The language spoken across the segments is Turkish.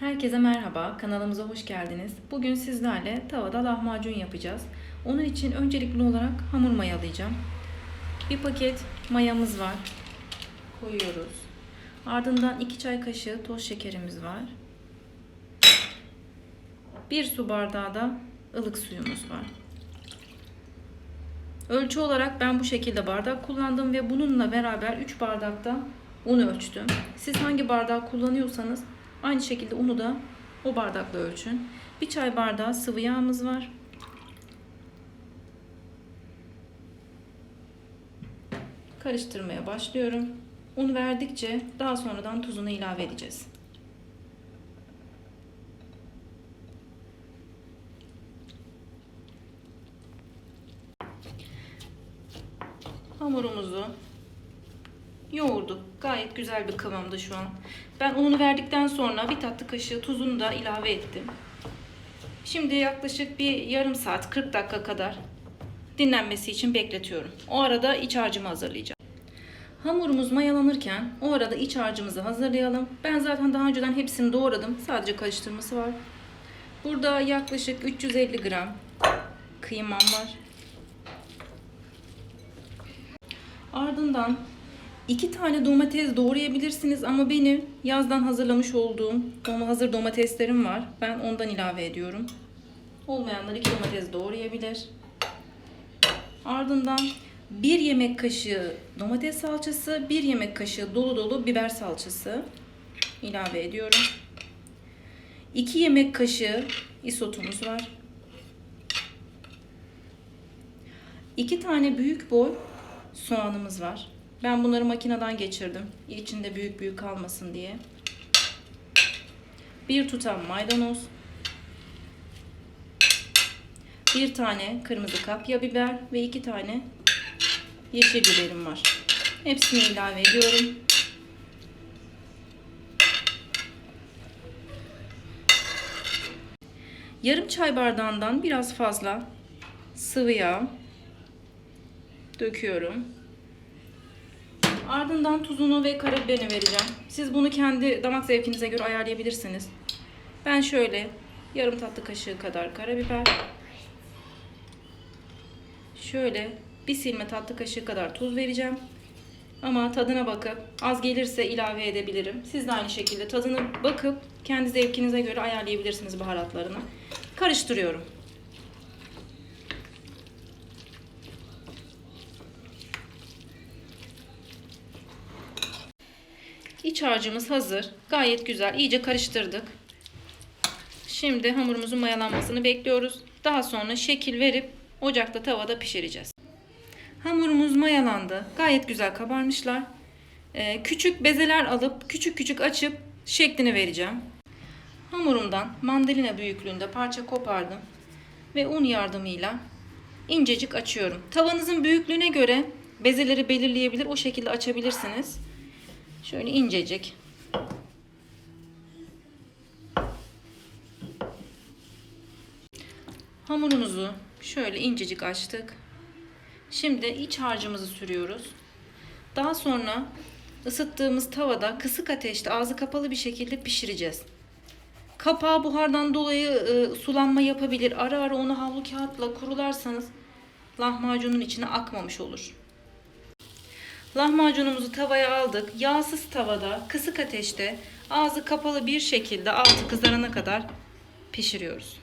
Herkese merhaba, kanalımıza hoş geldiniz. Bugün sizlerle tavada lahmacun yapacağız. Onun için öncelikli olarak hamur mayalayacağım. Bir paket mayamız var. Koyuyoruz. Ardından 2 çay kaşığı toz şekerimiz var. 1 su bardağı da ılık suyumuz var. Ölçü olarak ben bu şekilde bardak kullandım ve bununla beraber 3 bardakta un ölçtüm. Siz hangi bardağı kullanıyorsanız aynı şekilde unu da o bardakla ölçün. Bir çay bardağı sıvı yağımız var. Karıştırmaya başlıyorum. Un verdikçe daha sonradan tuzunu ilave edeceğiz. Hamurumuzu yoğurduk. Gayet güzel bir kıvamda şu an. Ben ununu verdikten sonra bir tatlı kaşığı tuzunu da ilave ettim. Şimdi yaklaşık bir yarım saat 40 dakika kadar dinlenmesi için bekletiyorum. O arada iç harcımı hazırlayacağım. Hamurumuz mayalanırken o arada iç harcımızı hazırlayalım. Ben zaten daha önceden hepsini doğradım. Sadece karıştırması var. Burada yaklaşık 350 gram kıymam var. Ardından iki tane domates doğrayabilirsiniz ama benim yazdan hazırlamış olduğum hazır domateslerim var. Ben ondan ilave ediyorum. Olmayanlar iki domates doğrayabilir. Ardından bir yemek kaşığı domates salçası, bir yemek kaşığı dolu dolu biber salçası ilave ediyorum. 2 yemek kaşığı isotumuz var. 2 tane büyük boy soğanımız var. Ben bunları makineden geçirdim. İçinde büyük büyük kalmasın diye. Bir tutam maydanoz. Bir tane kırmızı kapya biber ve iki tane yeşil biberim var. Hepsini ilave ediyorum. Yarım çay bardağından biraz fazla sıvı yağ döküyorum. Ardından tuzunu ve karabiberini vereceğim. Siz bunu kendi damak zevkinize göre ayarlayabilirsiniz. Ben şöyle yarım tatlı kaşığı kadar karabiber. Şöyle bir silme tatlı kaşığı kadar tuz vereceğim. Ama tadına bakıp az gelirse ilave edebilirim. Siz de aynı şekilde tadını bakıp kendi zevkinize göre ayarlayabilirsiniz baharatlarını. Karıştırıyorum. İç harcımız hazır. Gayet güzel. İyice karıştırdık. Şimdi hamurumuzun mayalanmasını bekliyoruz. Daha sonra şekil verip ocakta tavada pişireceğiz. Hamurumuz mayalandı. Gayet güzel kabarmışlar. Ee, küçük bezeler alıp küçük küçük açıp şeklini vereceğim. Hamurumdan mandalina büyüklüğünde parça kopardım ve un yardımıyla incecik açıyorum. Tavanızın büyüklüğüne göre bezeleri belirleyebilir. O şekilde açabilirsiniz. Şöyle incecik. Hamurumuzu şöyle incecik açtık. Şimdi iç harcımızı sürüyoruz. Daha sonra ısıttığımız tavada kısık ateşte ağzı kapalı bir şekilde pişireceğiz. Kapağı buhardan dolayı e, sulanma yapabilir. Ara ara onu havlu kağıtla kurularsanız lahmacunun içine akmamış olur. Lahmacunumuzu tavaya aldık. Yağsız tavada kısık ateşte ağzı kapalı bir şekilde altı kızarana kadar pişiriyoruz.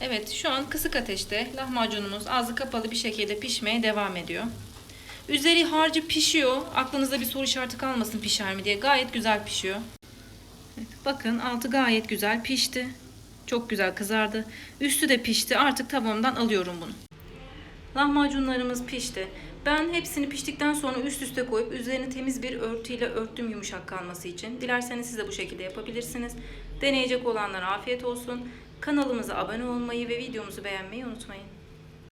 Evet şu an kısık ateşte lahmacunumuz ağzı kapalı bir şekilde pişmeye devam ediyor. Üzeri harcı pişiyor. Aklınızda bir soru işareti kalmasın pişer mi diye. Gayet güzel pişiyor. Evet, bakın altı gayet güzel pişti. Çok güzel kızardı. Üstü de pişti. Artık tavamdan alıyorum bunu. Lahmacunlarımız pişti. Ben hepsini piştikten sonra üst üste koyup üzerine temiz bir örtüyle örttüm yumuşak kalması için. Dilerseniz siz de bu şekilde yapabilirsiniz. Deneyecek olanlara afiyet olsun. Kanalımıza abone olmayı ve videomuzu beğenmeyi unutmayın.